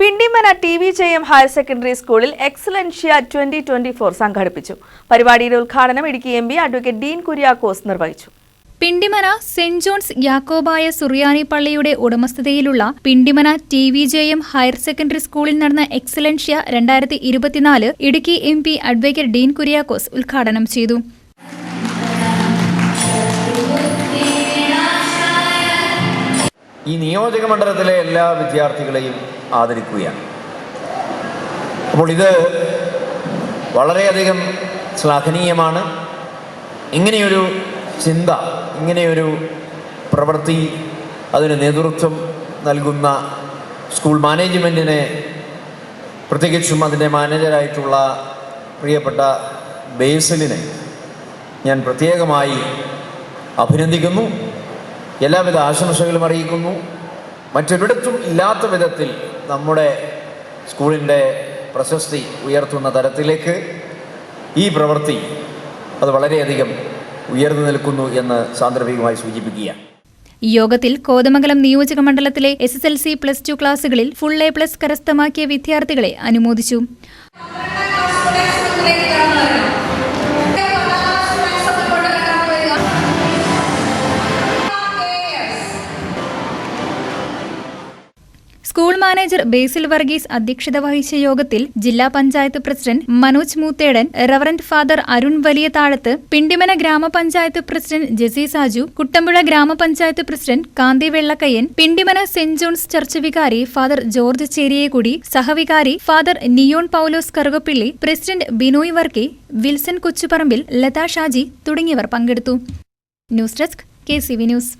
Pindimana T V J M higher secondary സ്കൂളിൽ Excellentia twenty twenty four സംഘടിപ്പിച്ചു. പരിപാടിയുടെ ഉദ്ഘാടനം Idukki M P advocate Dean Kuriakose നിർവഹിച്ചു. Pindimana saint John's Yakobaya Suriyani പള്ളിയുടെ ഉടമസ്ഥതയിലുള്ള Pindimana T V J M higher secondary സ്കൂളിൽ നടന്ന എക്സലൻഷ്യ രണ്ടായിരത്തി ഇരുപത്തിനാല് Idukki M P advocate Dean Kuriakose ഉദ്ഘാടനം ചെയ്തു. ഈ നിയോജക മണ്ഡലത്തിലെ എല്ലാ വിദ്യാർത്ഥികളെയും ആദരിക്കുകയാണ്. അപ്പോൾ ഇത് വളരെയധികം ശ്ലാഘനീയമാണ്. ഇങ്ങനെയൊരു ചിന്ത ഇങ്ങനെയൊരു പ്രവൃത്തി അതിന് നേതൃത്വം നൽകുന്ന സ്കൂൾ മാനേജ്മെന്റിനെ പ്രത്യേകിച്ചും അതിന്റെ മാനേജരായിട്ടുള്ള പ്രിയപ്പെട്ട ബേസലിനെ ഞാൻ പ്രത്യേകമായി അഭിനന്ദിക്കുന്നു. എല്ലാവിധ ആശംസകളും അറിയിക്കുന്നു. മറ്റൊരിടത്തും ഇല്ലാത്ത വിധത്തിൽ നമ്മുടെ സ്കൂളിന്റെ പ്രശസ്തി ഉയർത്തുന്ന തരത്തിലേക്ക് ഈ പ്രവൃത്തി അത് വളരെയധികം ഉയർന്നു നിൽക്കുന്നു എന്ന് സാന്ദർഭികമായി സൂചിപ്പിക്കുകയാണ് യോഗത്തിൽ കോതമംഗലം നിയോജക മണ്ഡലത്തിലെ S S L C plus two ക്ലാസുകളിൽ ഫുൾ എ പ്ലസ് കരസ്ഥമാക്കിയ വിദ്യാർത്ഥികളെ അനുമോദിച്ചു. സ്കൂൾ മാനേജർ ബേസിൽ വർഗീസ് അധ്യക്ഷത വഹിച്ച യോഗത്തിൽ ജില്ലാ panchayat president Manoj Moothedan reverend father Arun Valiya Thazhathu Pindimana Gramapanchayat president Jessy Saju Kuttampuzha Gramapanchayat president Kanthi Vellakkayyan Pindimana Saint John's church വികാരി father George Cheriyekkudi സഹവികാരി father Neon Paulose Karukappilly president Binoy Varkey Wilson Kochuparambil Latha Shaji തുടങ്ങിയവർ പങ്കെടുത്തു. News desk K C V news.